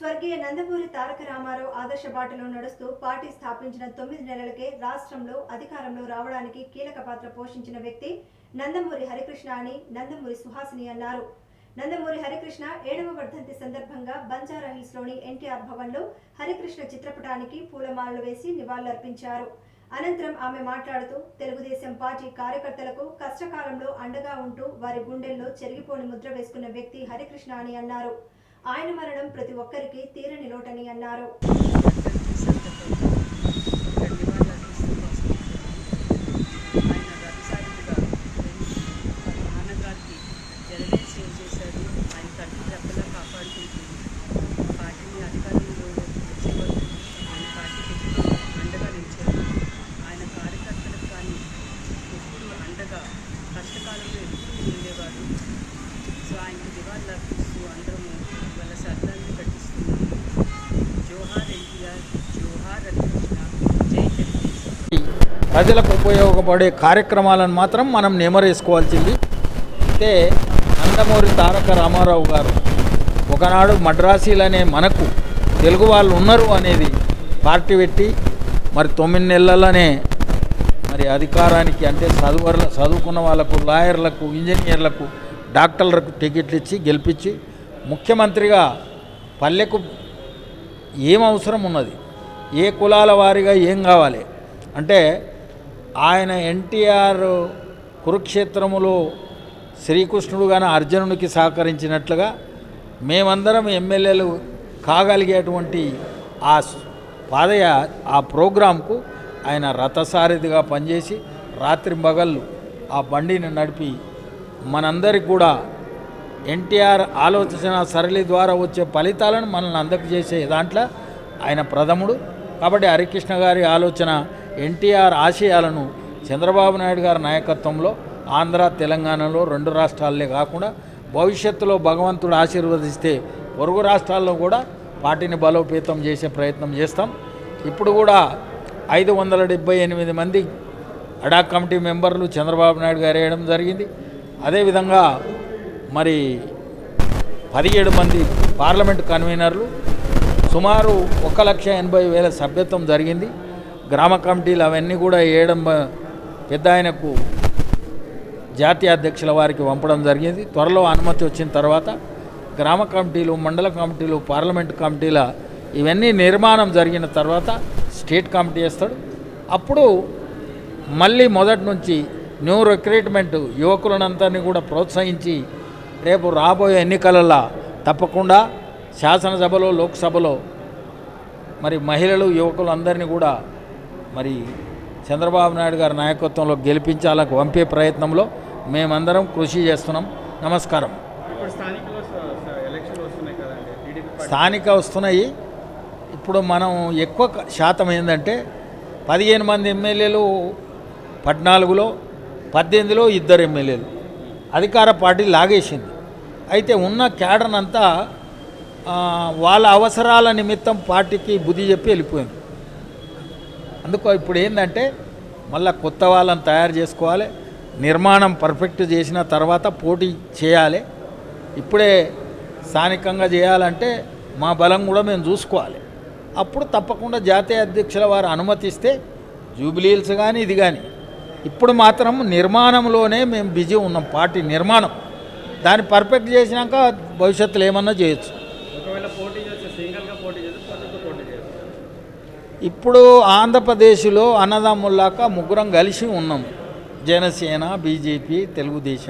స్వర్గీయ నందమూరి తారక రామారావు ఆదర్శ బాటలో నడుస్తూ పార్టీ స్థాపించిన తొమ్మిది నెలలకే రాష్ట్రంలో అధికారంలో రావడానికి కీలక పాత్ర పోషించిన వ్యక్తి నందమూరి హరికృష్ణ అని నందమూరి సుహాసిని అన్నారు. నందమూరి హరికృష్ణ ఏడవ వర్ధంతి సందర్భంగా బంజారా హిల్స్లోని ఎన్టీఆర్ భవన్లో హరికృష్ణ చిత్రపటానికి పూలమాలలు వేసి నివాళులర్పించారు. అనంతరం ఆమె మాట్లాడుతూ తెలుగుదేశం పార్టీ కార్యకర్తలకు కష్టకాలంలో అండగా ఉంటూ వారి గుండెల్లో చెరిగిపోని ముద్ర వేసుకున్న వ్యక్తి హరికృష్ణ అని అన్నారు. ఆయన మరణం ప్రతి ఒక్కరికి తీరని లోటని అన్నారు. ఆయన ఎప్పుడు నాన్నగారికి సో సేవ చేశారు ఆయన కంటి రెప్పలా కాపాడుకుంటూ పార్టీని అధికారంలో వచ్చే వరకు ఆయన పార్టీకి ఎప్పుడూ అండగా నిలిచారు ఆయన కార్యకర్తలకు కానీ ఎప్పుడు అండగా కష్టకాలంలో ఎప్పుడు ఉండేవారు సో ఆయనకి నివాళులు అర్పిస్తూ అందరము వాళ్ళ శ్రద్ధాంజలి ఘటిస్తున్నాము జోహార్ ఎన్టీఆర్ జోహార్ హరికృష్ణ జై తెలుగుదేశం ప్రజలకు ఉపయోగపడే కార్యక్రమాలను మాత్రం మనం నెమరేసుకోవాల్సింది. అయితే నందమూరి తారక రామారావు గారు ఒకనాడు మద్రాసీలనే మనకు తెలుగు వాళ్ళు ఉన్నారు అనేది పార్టీ పెట్టి మరి తొమ్మిది నెలలనే మరి అధికారానికి అంటే చదువర్ల చదువుకున్న వాళ్ళకు లాయర్లకు ఇంజనీర్లకు డాక్టర్లకు టికెట్లు ఇచ్చి గెలిపించి ముఖ్యమంత్రిగా పల్లెకు ఏం అవసరం ఉన్నది? ఏ కులాల వారిగా ఏం కావాలి? అంటే ఆయన ఎన్టీఆర్ కురుక్షేత్రములో శ్రీకృష్ణుడు కానీ అర్జునుడికి సహకరించినట్లుగా మేమందరం ఎమ్మెల్యేలు కాగలిగేటువంటి ఆ పాదయ ఆ ప్రోగ్రాంకు ఆయన రథసారథిగా పనిచేసి రాత్రి మగళ్ళు ఆ బండిని నడిపి మనందరికి కూడా ఎన్టీఆర్ ఆలోచన సరళి ద్వారా వచ్చే ఫలితాలను మనల్ని అందజేసే దాంట్లో ఆయన ప్రథముడు. కాబట్టి హరికృష్ణ గారి ఆలోచన ఎన్టీఆర్ ఆశయాలను చంద్రబాబు నాయుడు గారి నాయకత్వంలో ఆంధ్ర తెలంగాణలో రెండు రాష్ట్రాలే కాకుండా భవిష్యత్తులో భగవంతుడు ఆశీర్వదిస్తే పొరుగు రాష్ట్రాల్లో కూడా పార్టీని బలోపేతం చేసే ప్రయత్నం చేస్తాం. ఇప్పుడు కూడా ఐదు వందల డెబ్బై ఎనిమిది మంది అడా కమిటీ మెంబర్లు చంద్రబాబు నాయుడు గారు వేయడం జరిగింది. అదేవిధంగా మరి పదిహేడు మంది పార్లమెంట్ కన్వీనర్లు సుమారు ఒక లక్ష ఎనభై వేల సభ్యత్వం జరిగింది. గ్రామ కమిటీలు అవన్నీ కూడా వేయడం పెద్ద ఆయనకు జాతీయ అధ్యక్షుల వారికి పంపడం జరిగింది. త్వరలో అనుమతి వచ్చిన తర్వాత గ్రామ కమిటీలు మండల కమిటీలు పార్లమెంట్ కమిటీల ఇవన్నీ నిర్మాణం జరిగిన తర్వాత స్టేట్ కమిటీ వేస్తాడు. అప్పుడు మళ్ళీ మొదటి నుంచి న్యూ రిక్రూట్మెంట్ యువకులనంతని కూడా ప్రోత్సహించి రేపు రాబోయే ఎన్నికలలో తప్పకుండా శాసనసభలో లోక్సభలో మరి మహిళలు యువకులు అందరినీ కూడా మరి చంద్రబాబు నాయుడు గారి నాయకత్వంలో గెలిపించాలకు పంపే ప్రయత్నంలో మేమందరం కృషి చేస్తున్నాం. నమస్కారం. స్థానిక వస్తున్నాయి. ఇప్పుడు మనం ఎక్కువ శాతం ఏంటంటే పదిహేను మంది ఎమ్మెల్యేలు పద్నాలుగులో పద్దెనిమిదిలో ఇద్దరు ఎమ్మెల్యేలు. అధికార పార్టీ లాగేసింది. అయితే ఉన్న క్యాడర్ అంతా ఆ, వాళ్ళ అవసరాల నిమిత్తం పార్టీకి బుద్ధి చెప్పి వెళ్ళిపోయింది. అందుకో ఇప్పుడు ఏంటంటే మళ్ళీ కొత్త వాళ్ళని తయారు చేసుకోవాలి నిర్మాణం పర్ఫెక్ట్ చేసిన తర్వాత పోటీ చేయాలి. ఇప్పుడే స్థానికంగా చేయాలంటే మా బలం కూడా మేము చూసుకోవాలి. అప్పుడు తప్పకుండా జాతీయ అధ్యక్షుల వారు అనుమతిస్తే జూబిలీల్స్ కానీ ఇది కానీ ఇప్పుడు మాత్రం నిర్మాణంలోనే మేము బిజీ ఉన్నాం పార్టీ నిర్మాణం. దాన్ని పర్ఫెక్ట్ చేసినాక భవిష్యత్తులో ఏమన్నా చేయొచ్చు ఒకవేళ పోటీ చేస్తే సింగిల్గా పోటీ చేస్తే పార్టీతో పోటీ చేస్తారు ఇప్పుడు ఆంధ్రప్రదేశ్లో అన్నదమ్ముల్లాక ముగ్గురం కలిసి ఉన్నాం. జనసేన బీజేపీ తెలుగుదేశం.